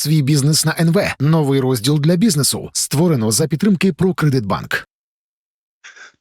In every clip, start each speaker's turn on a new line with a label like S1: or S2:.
S1: Свій бізнес на НВ. Новий розділ для бізнесу. Створено за підтримки «Прокредитбанк».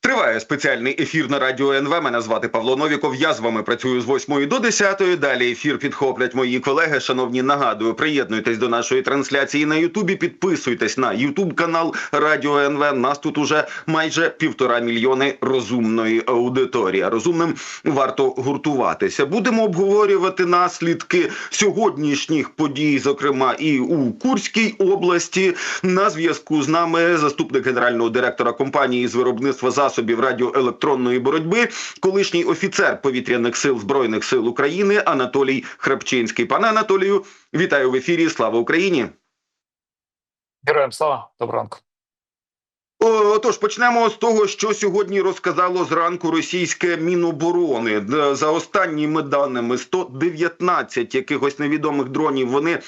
S2: Триває спеціальний ефір на радіо НВ. Мене звати Павло Новіков. Я з вами працюю з 8 до 10. Далі ефір підхоплять мої колеги. Шановні, нагадую, приєднуйтесь до нашої трансляції на Ютубі. Підписуйтесь на Ютуб канал Радіо НВ. Нас тут уже майже півтора мільйони розумної аудиторії. Розумним варто гуртуватися. Будемо обговорювати наслідки сьогоднішніх подій, зокрема і у Курській області. На зв'язку з нами заступник генерального директора компанії з виробництва засобів радіоелектронної боротьби, колишній офіцер повітряних сил збройних сил України Анатолій Храпчинський. Пане Анатолію, вітаю в ефірі. Слава Україні!
S3: Героям слава, доброго ранку.
S2: Отож, почнемо з того, що сьогодні розказало зранку російське міноборони. За останніми даними, 119 якихось невідомих дронів вони.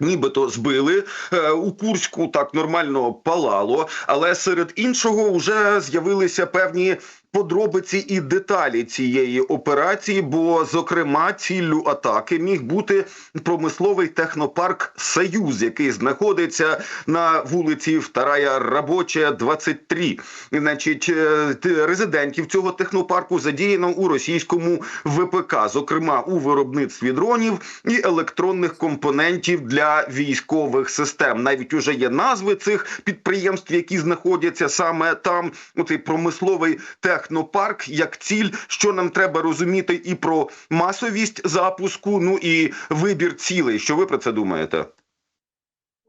S2: Нібито збили Е, у Курську так нормально палало, але серед іншого вже з'явилися певні подробиці і деталі цієї операції. Бо, зокрема, ціллю атаки міг бути промисловий технопарк Союз, який знаходиться на вулиці Вторая Робоча, 23. Значить, е, резидентів цього технопарку задіяно у російському ВПК, зокрема у виробництві дронів і електронних компонентів для військових систем. Навіть уже є назви цих підприємств, які знаходяться саме там. Оцей промисловий технопарк як ціль, що нам треба розуміти і про масовість запуску, ну і вибір цілей. Що ви про це думаєте?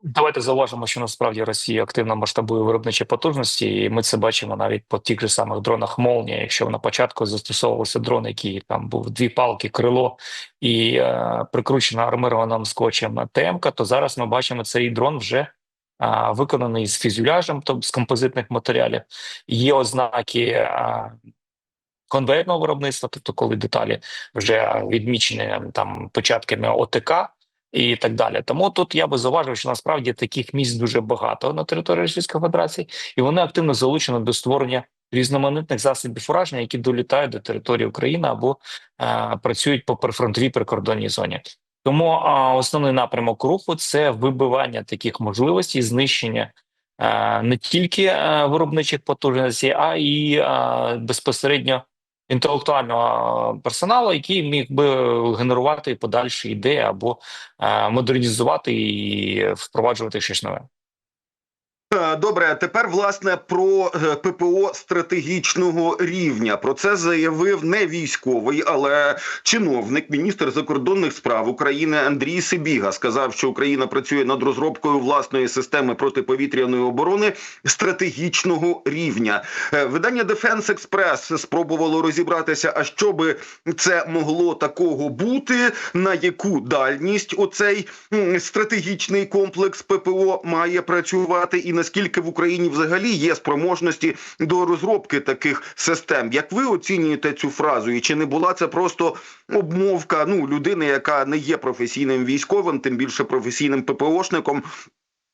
S3: Давайте зауважимо, що насправді Росія активно масштабує виробничі потужності, і ми це бачимо навіть по тих же самих дронах Молнія. Якщо на початку застосовувався дрон, який там був дві палки, крило і е, прикручена армированим скотчем ТМК, то зараз ми бачимо цей дрон вже виконаний з фюзеляжем, тобто з композитних матеріалів. Є ознаки. Конвейерного виробництва, тобто коли деталі вже відмічені там початками ОТК, і так далі. Тому тут я би зауважив, що насправді таких місць дуже багато на території Російської Федерації, і вони активно залучені до створення різноманітних засобів ураження, які долітають до території України або е, працюють по прифронтовій прикордонній зоні. Тому основний напрямок руху це вибивання таких можливостей, знищення е, не тільки е, виробничих потужностей, а і е, безпосередньо інтелектуального персоналу, який міг би генерувати подальші ідеї або модернізувати і впроваджувати щось нове.
S2: Е, Добре, тепер власне про е, ППО стратегічного рівня. Про це заявив не військовий, але чиновник, міністр закордонних справ України Андрій Сибіга сказав, що Україна працює над розробкою власної системи протиповітряної оборони стратегічного рівня. Е, Видання Defense Express спробувало розібратися, а що би це могло такого бути, на яку дальність оцей стратегічний комплекс ППО має працювати, і наскільки в Україні взагалі є спроможності до розробки таких систем. Як ви оцінюєте цю фразу? І чи не була це просто обмовка ну людини, яка не є професійним військовим, тим більше професійним ППОшником,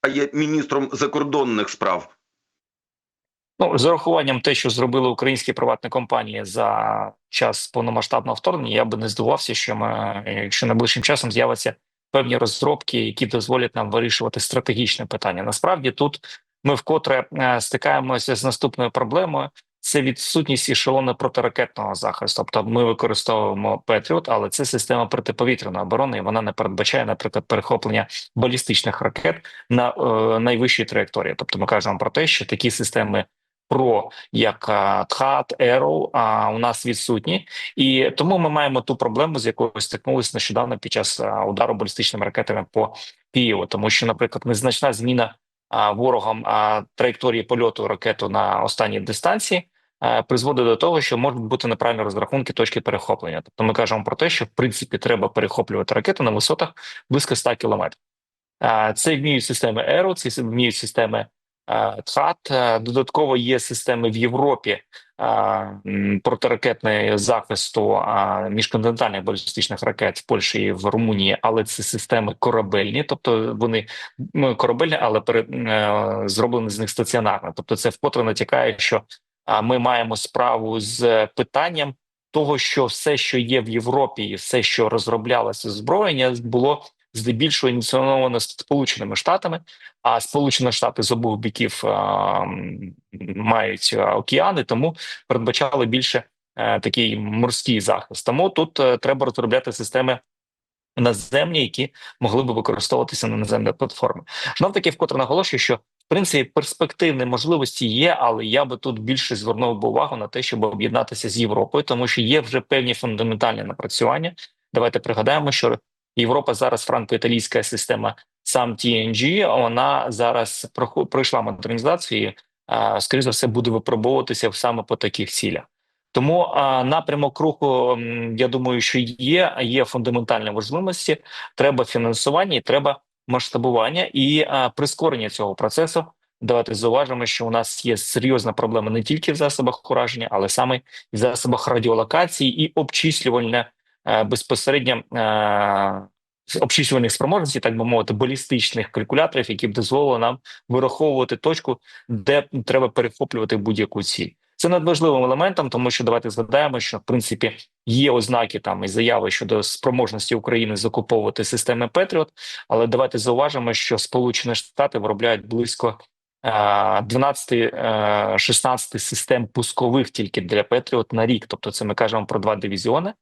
S2: а є міністром закордонних справ?
S3: Ну, з урахуванням те, що зробили українські приватні компанії за час повномасштабного вторгнення, я би не здивувався, що ми, якщо найближчим часом з'являться певні розробки, які дозволять нам вирішувати стратегічне питання. Насправді тут ми вкотре е, стикаємося з наступною проблемою. Це відсутність ешелону протиракетного захисту. Тобто ми використовуємо Петріот, але це система протиповітряної оборони, і вона не передбачає, наприклад, перехоплення балістичних ракет на е, найвищій траєкторії. Тобто, ми кажемо про те, що такі системи ПРО, як е, ТХАТ, Arrow, а у нас відсутні, і тому ми маємо ту проблему, з якою стикнулися нещодавно під час е, удару балістичними ракетами по Києву, тому що, наприклад, незначна зміна а, ворогом траєкторії польоту ракету на останній дистанції е, призводить до того, що можуть бути неправильні розрахунки точки перехоплення. Тобто, ми кажемо про те, що в принципі треба перехоплювати ракету на висотах близько 100 кілометрів. Е, Це вміють системи Aero, це вміють системи е, ТХАТ. Е, Додатково є системи в Європі е, протиракетної захисту міжконтинентальних балістичних ракет в Польщі і в Румунії, але це системи корабельні, тобто вони ну, корабельні, але пере, е, зроблені з них стаціонарно. Тобто, це вкотре натякає, що ми маємо справу з питанням того, що все, що є в Європі, і все, що розроблялося озброєння, було здебільшого ініційовано Сполученими Штатами. А Сполучені Штати з обох біків а, мають океани, тому передбачали більше е, такий морський захист. Тому тут е, треба розробляти системи наземні, які могли би використовуватися на наземні платформи. Знов таки вкотре наголошую, що в принципі перспективні можливості є, але я би тут більше звернув би увагу на те, щоб об'єднатися з Європою, тому що є вже певні фундаментальні напрацювання. Давайте пригадаємо, що Європа зараз франко-італійська система сам TNG, вона зараз пройшла модернізацію. Скоріше за все, буде випробовуватися саме по таких цілях. Тому а, напрямок руху, я думаю, що є, є фундаментальні можливості. Треба фінансування і треба масштабування і а, прискорення цього процесу. Давайте зауважимо, що у нас є серйозна проблема не тільки в засобах ураження, але саме в засобах радіолокації і обчислювальне е, безпосередньо е, обчислювальних спроможностей, так би мовити, балістичних калькуляторів, які б дозволили нам вираховувати точку, де треба перехоплювати будь-яку ціль. Це надважливим елементом, тому що давайте згадаємо, що в принципі є ознаки там і заяви щодо спроможності України закуповувати системи Петріот. Але давайте зауважимо, що Сполучені Штати виробляють близько е, 12-16 систем пускових тільки для Петріот на рік. Тобто, це ми кажемо про два дивізіони,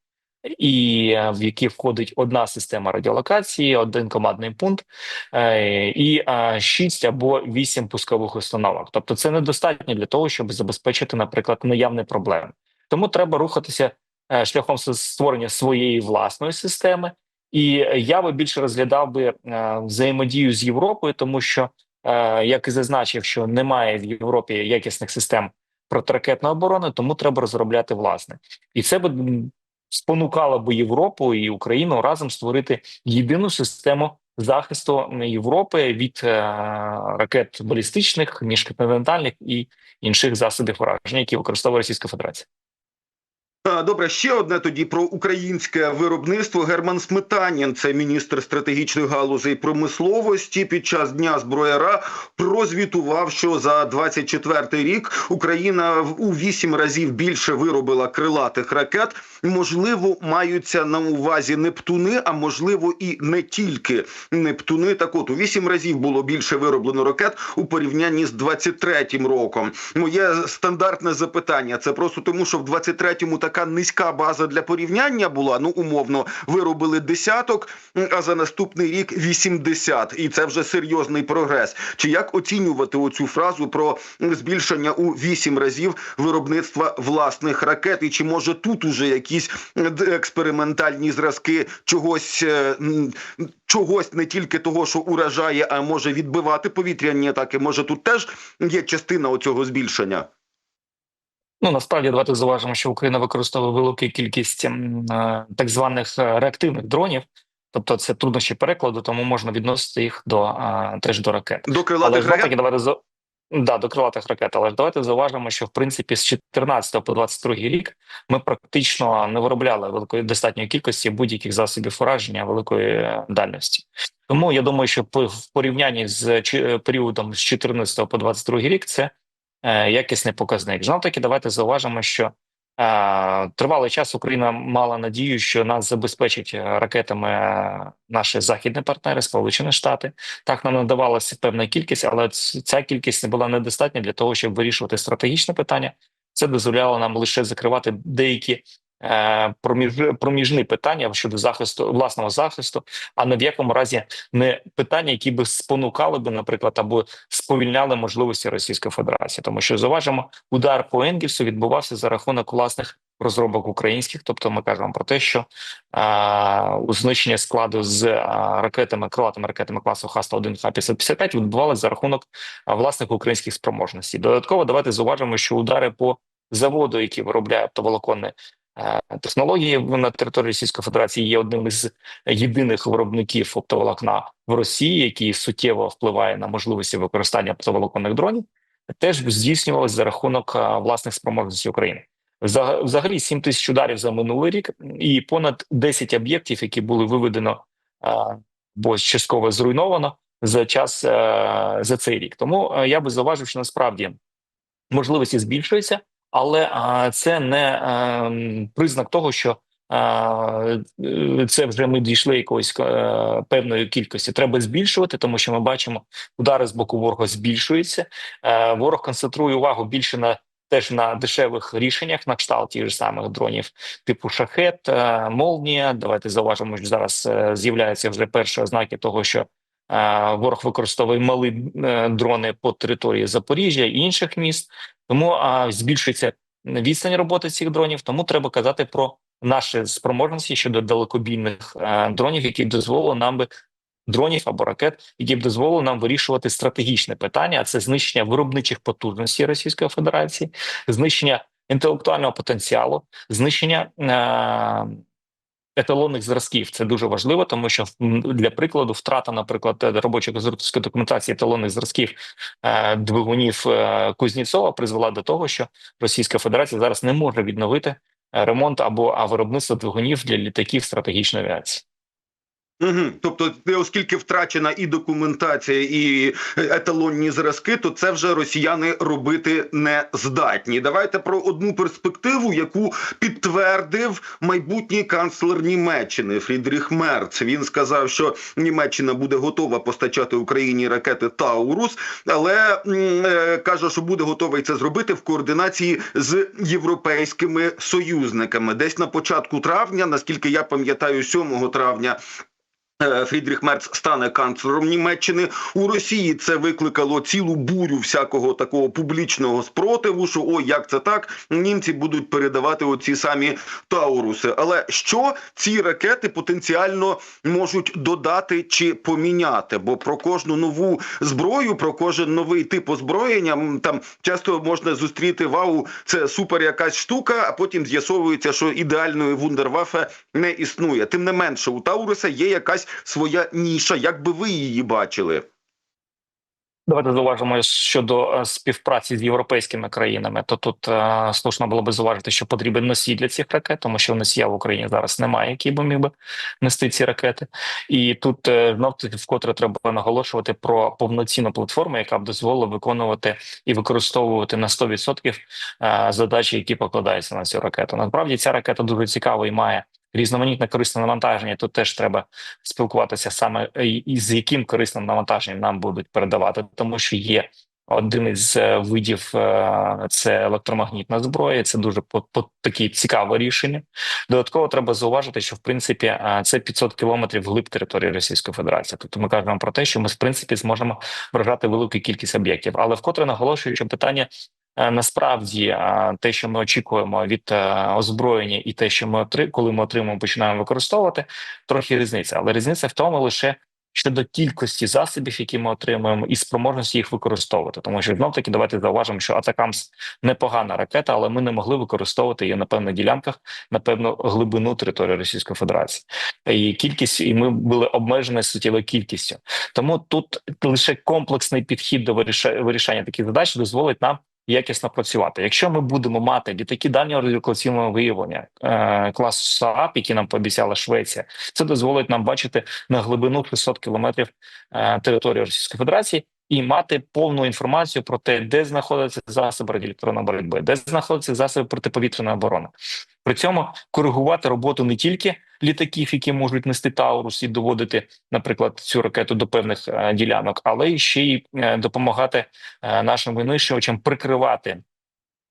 S3: і е, в які входить одна система радіолокації, один командний пункт е, і е, шість або вісім пускових установок. Тобто, це недостатньо для того, щоб забезпечити, наприклад, наявні проблеми. Тому треба рухатися е, шляхом створення своєї власної системи. І я би більше розглядав би е, взаємодію з Європою, тому що, е, як і зазначив, що немає в Європі якісних систем протиракетної оборони, тому треба розробляти власне, і це м, би Європу і Україну разом створити єдину систему захисту Європи від е, ракет балістичних, міжконтинентальних і інших засобів враження, які використовує Російська Федерація.
S2: А, Добре, ще одне тоді про українське виробництво. Герман Сметанін, це міністр стратегічних галузей промисловості, під час дня зброяра прозвітував, що за 24 рік Україна у вісім разів більше виробила крилатих ракет. Можливо, маються на увазі Нептуни, а можливо і не тільки Нептуни. Так от у вісім разів було більше вироблено ракет у порівнянні з 23-м роком. Моє стандартне запитання це просто тому, що в 23-му така низька база для порівняння була. Ну умовно виробили десяток, а за наступний рік 80. І це вже серйозний прогрес. Чи як оцінювати оцю фразу про збільшення у 8 разів виробництва власних ракет? І чи може тут уже якісь експериментальні зразки чогось, е, чогось не тільки того, що уражає, а може відбивати повітряні атаки? Може тут теж є частина оцього збільшення?
S3: Ну насправді давайте зауважимо, що Україна використовує велику кількість е, так званих е, реактивних дронів, тобто це труднощі перекладу, тому можна відносити їх до е, теж до ракет.
S2: До крилатих
S3: таки
S2: ракет?
S3: давайте за да, до крилатих ракет. Але ж давайте зауважимо, що в принципі з 14 по 22 рік ми практично не виробляли великої достатньої кількості будь-яких засобів ураження великої дальності. Тому я думаю, що в порівнянні з періодом з 14 по 22 рік це якісний показник. Знов таки, давайте зауважимо, що е, тривалий час Україна мала надію, що нас забезпечать е, ракетами е, наші західні партнери, Сполучені Штати. Так нам надавалася певна кількість, але ця кількість не була недостатня для того, щоб вирішувати стратегічне питання. Це дозволяло нам лише закривати деякі е, проміж, проміжні питання щодо захисту власного захисту, а не в якому разі не питання, які би спонукали би, наприклад, або сповільняли можливості Російської Федерації, тому що зауважимо, удар по Енгівсу відбувався за рахунок власних розробок українських. Тобто, ми кажемо про те, що а, знищення складу з а, ракетами, крилатими ракетами класу Х-101, Х-555 відбувалося за рахунок а, власних українських спроможностей. Додатково давайте зауважимо, що удари по заводу, який виробляє оптоволоконні е, технології на території Російської Федерації, є одним із єдиних виробників оптоволокна в Росії, який суттєво впливає на можливості використання оптоволоконних дронів, теж здійснювалось за рахунок власних спроможностей України. Взагалі 7 тисяч ударів за минулий рік і понад 10 об'єктів, які були виведено а, або частково зруйновано за час за цей рік. Тому я би зауважив, що насправді можливості збільшуються, але це не признак того, що е, це вже ми дійшли якоїсь е, певної кількості. Треба збільшувати, тому що ми бачимо, удари з боку ворога збільшуються. Е, Ворог концентрує увагу більше на теж на дешевих рішеннях, на кшталт тих же самих дронів, типу шахет, молнія. Давайте зауважимо, що зараз з'являються вже перші ознаки того, що ворог використовує малі дрони по території Запоріжжя і інших міст. Тому а, збільшується відстань роботи цих дронів. Тому треба казати про наші спроможності щодо далекобійних е, дронів, які дозволили нам би дронів або ракет, які б дозволили нам вирішувати стратегічне питання. А це знищення виробничих потужностей Російської Федерації, знищення інтелектуального потенціалу, знищення. Е, Еталонних зразків це дуже важливо, тому що для прикладу втрата, наприклад, робочої конструкторської документації еталонних зразків е, двигунів е, Кузнєцова призвела до того, що Російська Федерація зараз не може відновити е, ремонт або виробництво двигунів для літаків стратегічної авіації.
S2: Угу. Тобто, оскільки втрачена і документація, і еталонні зразки, то це вже росіяни робити не здатні. Давайте про одну перспективу, яку підтвердив майбутній канцлер Німеччини Фрідріх Мерц. Він сказав, що Німеччина буде готова постачати Україні ракети Таурус, але е, каже, що буде готовий це зробити в координації з європейськими союзниками. Десь на початку травня, наскільки я пам'ятаю, 7 травня. Е, Фрідріх Мерц стане канцлером Німеччини у Росії. Це викликало цілу бурю всякого такого публічного спротиву. Що ой, як це так? Німці будуть передавати оці самі Тауруси. Але що ці ракети потенціально можуть додати чи поміняти? Бо про кожну нову зброю, про кожен новий тип озброєння там часто можна зустріти вау, це супер якась штука, а потім з'ясовується, що ідеальної вундервафе не існує. Тим не менше, у Тауруса є якась своя ніша. Як би ви її бачили?
S3: Давайте зауважимо щодо е, співпраці з європейськими країнами. То тут е, слушно було би зауважити, що потрібен носій для цих ракет, тому що носія в Україні зараз немає, який би міг би нести ці ракети. І тут е, знов таки вкотре треба наголошувати про повноцінну платформу, яка б дозволила виконувати і використовувати на 100% е, задачі, які покладаються на цю ракету. Насправді ця ракета дуже цікава і має. Різноманітне корисне навантаження. Тут теж треба спілкуватися саме е, з яким корисним навантаженням нам будуть передавати, тому що є один із е, видів е, це електромагнітна зброя. Це дуже по, по такі цікаве рішення. Додатково треба зауважити, що в принципі це 500 кілометрів глиб території Російської Федерації. Тобто ми кажемо про те, що ми в принципі зможемо вражати велику кількість об'єктів, але вкотре наголошую, що питання. Е, Насправді, е, те, що ми очікуємо від е, озброєння, і те, що ми коли ми отримуємо, починаємо використовувати, трохи різниця. Але різниця в тому лише щодо кількості засобів, які ми отримуємо, і спроможності їх використовувати. Тому що знов таки давайте зауважимо, що Атакамс непогана ракета, але ми не могли використовувати її на певних ділянках на певну глибину території Російської Федерації. І кількість, і ми були обмежені суттєвою кількістю. Тому тут лише комплексний підхід до вирішення таких задач дозволить нам. Якісно працювати. Якщо ми будемо мати літаки дальнього радіолокаційного виявлення е, класу СААП, які нам пообіцяла Швеція, це дозволить нам бачити на глибину 600 кілометрів е, території Російської Федерації і мати повну інформацію про те, де знаходяться засоби радіоелектронної боротьби, де знаходяться засоби протиповітряної оборони. При цьому коригувати роботу не тільки літаків, які можуть нести Таурус і доводити, наприклад, цю ракету до певних е, ділянок, але ще й е, допомагати е, нашим винищувачам прикривати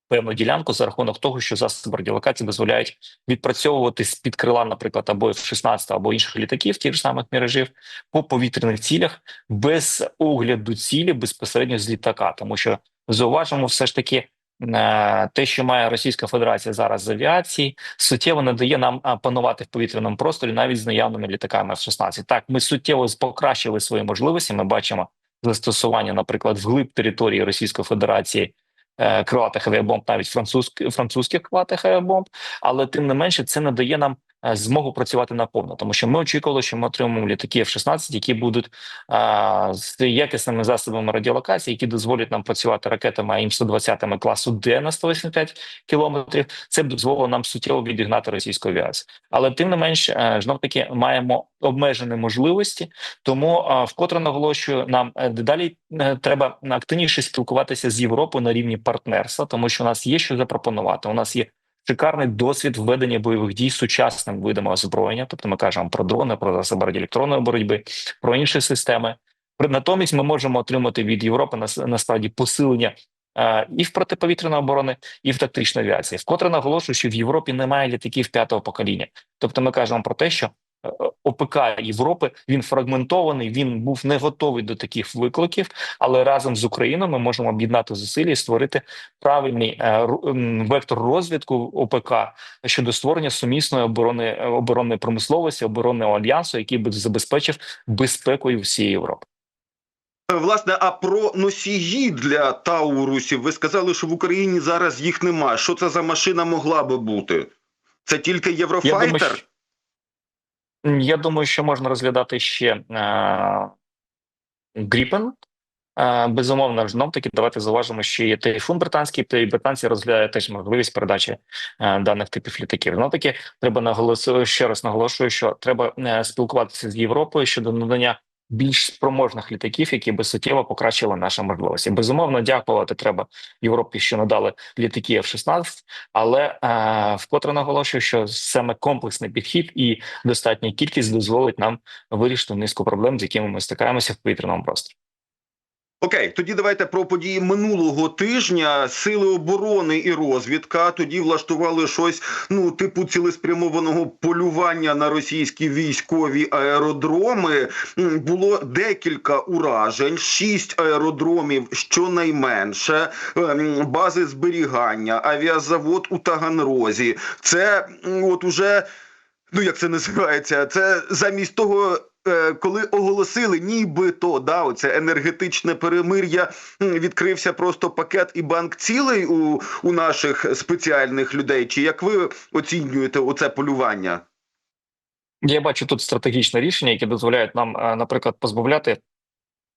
S3: певну ділянку за рахунок того, що засоби радіолокації дозволяють відпрацьовувати з під крила, наприклад, або F-16, або інших літаків, тих ж самих міражів, по повітряних цілях без огляду цілі безпосередньо з літака, тому що зауважимо, все ж таки. е, Те, що має Російська Федерація зараз з авіації, суттєво не дає нам панувати в повітряному просторі навіть з наявними літаками F-16. Так, ми суттєво покращили свої можливості. Ми бачимо застосування, наприклад, вглиб території Російської Федерації е, крилатих авіабомб, навіть французьких французьких крилатих авіабомб, але тим не менше це не дає нам змогу працювати наповно, тому що ми очікували, що ми отримаємо літаки F-16, які будуть а, з якісними засобами радіолокації, які дозволять нам працювати ракетами АІМ-120 класу Д на 185 кілометрів. Це б дозволило нам суттєво відігнати російську авіацію. Але тим не менш, е, знов таки маємо обмежені можливості, тому е, вкотре наголошую, нам е, дедалі е, треба активніше спілкуватися з Європою на рівні партнерства, тому що у нас є що запропонувати. У нас є шикарний досвід введення бойових дій сучасним видами озброєння. Тобто ми кажемо про дрони, про засоби радіоелектронної боротьби, про інші системи. Натомість ми можемо отримати від Європи насправді посилення е, і в протиповітряної оборони, і в тактичної авіації. Вкотре наголошую, що в Європі немає літаків п'ятого покоління. Тобто, ми кажемо про те, що ОПК Європи він фрагментований, він був не готовий до таких викликів, але разом з Україною ми можемо об'єднати зусилля і створити правильний е, вектор розвитку ОПК щодо створення сумісної оборони оборонної промисловості, оборонного альянсу, який би забезпечив безпекою всієї Європи.
S2: Власне, а про носії для Таурусів ви сказали, що в Україні зараз їх нема. Що це за машина могла би бути? Це тільки
S3: Я
S2: Єврофайтер?
S3: Я думаю, що можна розглядати ще Гріпен. Е, безумовно, знов таки давайте зауважимо, що є тайфун британський, та й британці розглядають теж можливість передачі е, даних типів літаків. Знов таки треба наголосити ще раз наголошую, що треба е, спілкуватися з Європою щодо надання більш спроможних літаків, які би суттєво покращили наші можливості. Безумовно, дякувати треба Європі, що надали літаки F-16, але е, вкотре наголошую, що саме комплексний підхід і достатня кількість дозволить нам вирішити низку проблем, з якими ми стикаємося в повітряному просторі.
S2: Окей, тоді давайте про події минулого тижня. Сили оборони і розвідка тоді влаштували щось, ну, типу цілеспрямованого полювання на російські військові аеродроми. Було декілька уражень, шість аеродромів, щонайменше, ем, бази зберігання, авіазавод у Таганрозі. Це от уже. Ну, як це називається? Це замість того, е, коли оголосили, нібито да, оце енергетичне перемир'я, відкрився просто пакет і банк цілий у, у наших спеціальних людей. Чи як ви оцінюєте оце полювання?
S3: Я бачу тут стратегічне рішення, яке дозволяють нам, е, наприклад, позбавляти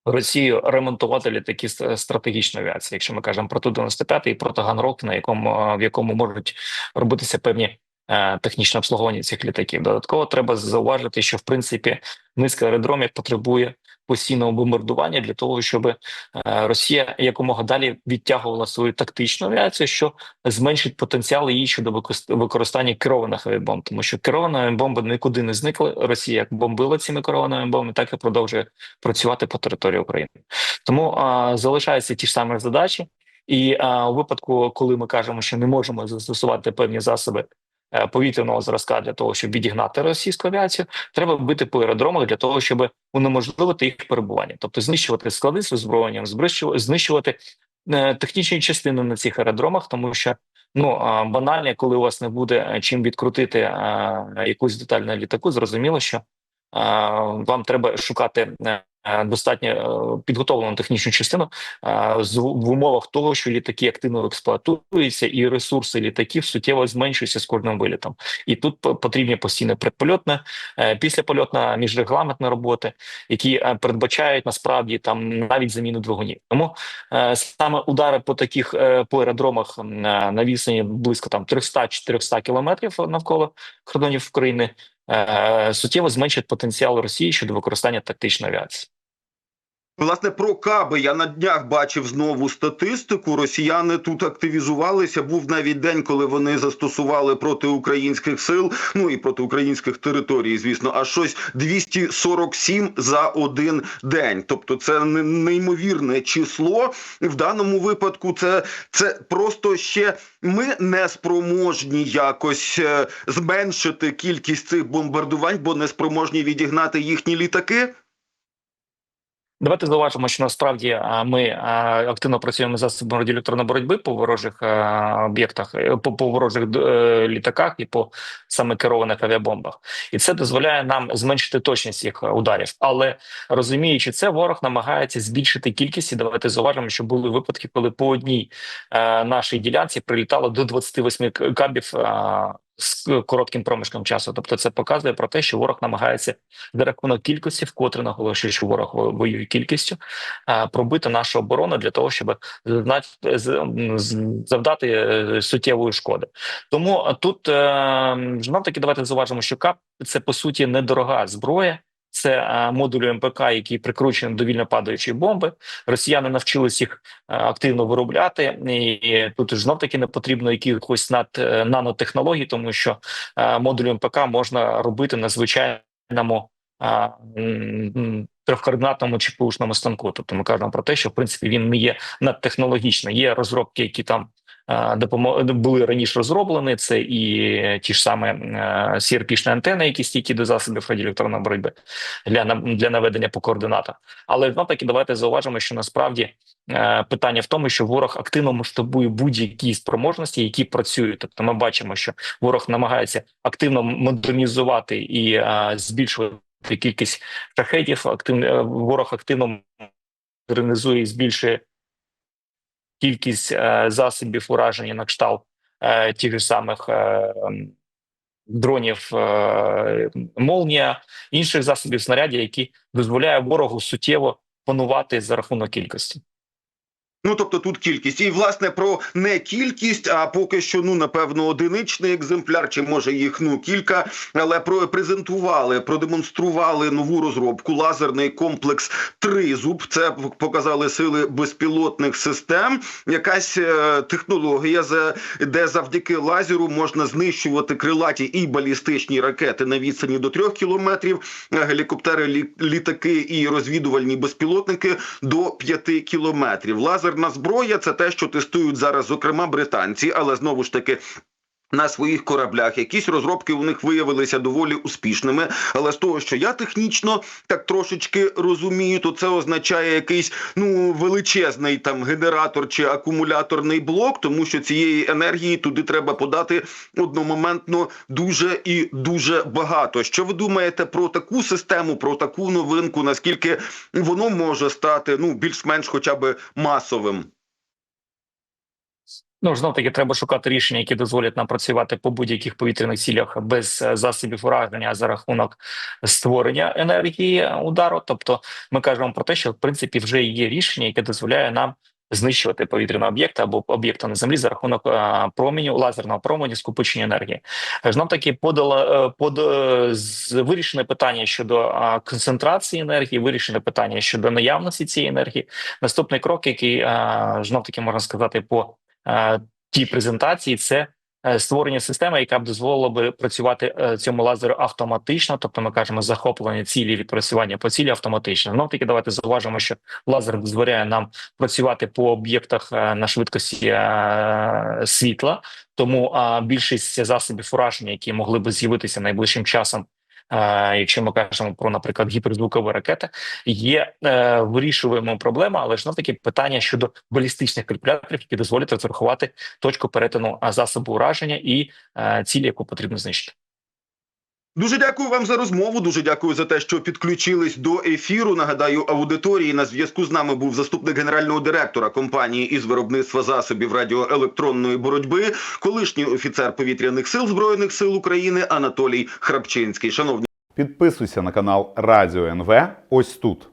S3: Росію ремонтувати літаки стратегічної авіації, якщо ми кажемо про Ту-95 і про Таганрог, на якому е, в якому можуть робитися певні е, технічне обслуговування цих літаків. Додатково треба зауважити, що в принципі низка аеродромів потребує постійного бомбардування для того, щоб е, Росія якомога далі відтягувала свою тактичну авіацію, що зменшить потенціал її щодо використ- використання керованих авіабомб, тому що керовані авіабомби нікуди не зникли. Росія як бомбила цими керованими бомбами, так і продовжує працювати по території України. Тому а, залишаються ті ж самі задачі, і а, у випадку, коли ми кажемо, що не можемо застосувати певні засоби. Е, Повітряного зразка для того, щоб відігнати російську авіацію, треба бити по аеродромах для того, щоб унеможливити їх перебування, тобто знищувати склади з озброєнням, знищувати е, технічні частини на цих аеродромах, тому що ну банально, коли у вас не буде е, чим відкрутити якусь деталь на літаку, зрозуміло, що вам треба шукати. Е, Достатньо е, підготовлену технічну частину е, в умовах того, що літаки активно експлуатуються, і ресурси літаків суттєво зменшуються з кожним вилітом. І тут потрібні постійне предпольотне, е, післяпольотна міжрегламентна роботи, які передбачають насправді там навіть заміну двигунів. Тому саме удари по таких по аеродромах на відстані близько там 300-400 кілометрів навколо кордонів України суттєво зменшить потенціал Росії щодо використання тактичної авіації.
S2: Власне, про каби я на днях бачив знову статистику. Росіяни тут активізувалися. Був навіть день, коли вони застосували проти українських сил, ну і проти українських територій, звісно, аж щось 247 за один день. Тобто, це не- неймовірне число. В даному випадку це, це просто ще ми не спроможні якось е, зменшити кількість цих бомбардувань, бо не спроможні відігнати їхні літаки.
S3: Давайте зауважимо, що насправді ми активно працюємо засобами радіоелектронної боротьби по ворожих об'єктах, е, по, по ворожих е, літаках і по саме керованих авіабомбах, і це дозволяє нам зменшити точність їх ударів. Але розуміючи це, ворог намагається збільшити кількість. І давайте зауважимо, що були випадки, коли по одній е, нашій ділянці прилітало до 28 к- кабів. З коротким проміжком часу, тобто це показує про те, що ворог намагається за рахунок кількості, вкотре наголошує, що ворог воює кількістю, пробити нашу оборону для того, щоб завдати е, суттєвої шкоди. Тому тут знов таки давайте зауважимо, що КАП це по суті недорога зброя. Це е, модулі МПК, які прикручені до вільно падаючої бомби. Росіяни навчились їх е, активно виробляти, і тут знов таки не потрібно якихось над е, нанотехнологій, тому що модулі МПК можна робити на звичайному трьохкоординатному чи пушному станку. Тобто ми кажемо про те, що в принципі він не є надтехнологічний. Є розробки, які там. Були раніше розроблені. Це і ті ж саме crp антени, які стійкі до засобів радіоелектронної боротьби для для наведення по координатах. Але знов таки давайте зауважимо, що насправді е, питання в тому, що ворог активно масштабує будь-які спроможності, які працюють. Тобто, ми бачимо, що ворог намагається активно модернізувати і е, збільшувати кількість шахетів. Активно е, ворог активно модернізує і збільшує кількість е, засобів ураження на кшталт е, тих же самих. Е, Дронів молнія, інших засобів снарядів, які дозволяє ворогу суттєво панувати за рахунок кількості.
S2: Ну тобто тут кількість, і власне про не кількість, а поки що ну напевно одиничний екземпляр, чи може їх ну кілька, але про презентували, продемонстрували нову розробку лазерний комплекс Тризуб. Це показали сили безпілотних систем. Якась е, технологія, де завдяки лазеру можна знищувати крилаті і балістичні ракети на відстані до трьох кілометрів, гелікоптери, лі, літаки і розвідувальні безпілотники до п'яти кілометрів. Лазерна зброя це те, що тестують зараз, зокрема британці, але знову ж таки. На своїх кораблях якісь розробки у них виявилися доволі успішними. Але з того, що я технічно так трошечки розумію, то це означає якийсь ну величезний там генератор чи акумуляторний блок, тому що цієї енергії туди треба подати одномоментно дуже і дуже багато. Що ви думаєте про таку систему, про таку новинку? Наскільки воно може стати ну більш-менш хоча б масовим?
S3: Ну знов таки треба шукати рішення, які дозволять нам працювати по будь-яких повітряних цілях без е, засобів ураження за рахунок створення енергії удару. Тобто, ми кажемо про те, що в принципі вже є рішення, яке дозволяє нам знищувати повітряні об'єкти або об'єкти на землі за рахунок е, променю лазерного променю скупичення енергії. Знов таки подала е, под вирішене питання щодо концентрації енергії, вирішене питання щодо наявності цієї енергії. Наступний крок, який знов таки можна сказати, по е, тій презентації, це е, створення системи, яка б дозволила би працювати е, цьому лазеру автоматично. Тобто, ми кажемо захоплення цілі відпрацювання по цілі автоматично. Знов таки, давайте зауважимо, що лазер дозволяє нам працювати по об'єктах на швидкості світла. Тому більшість засобів ураження, які могли би з'явитися найближчим часом. Якщо ми кажемо про, наприклад, гіперзвукові ракети, є е, вирішуємо проблема, але ж таки питання щодо балістичних калькуляторів, які дозволять розрахувати точку перетину засобу ураження і е, цілі, яку потрібно знищити.
S2: Дуже дякую вам за розмову. Дуже дякую за те, що підключились до ефіру. Нагадаю, аудиторії на зв'язку з нами був заступник генерального директора компанії із виробництва засобів радіоелектронної боротьби, колишній офіцер повітряних сил збройних сил України Анатолій Храпчинський. Шановні.
S4: Підписуйся на канал Радіо НВ ось тут.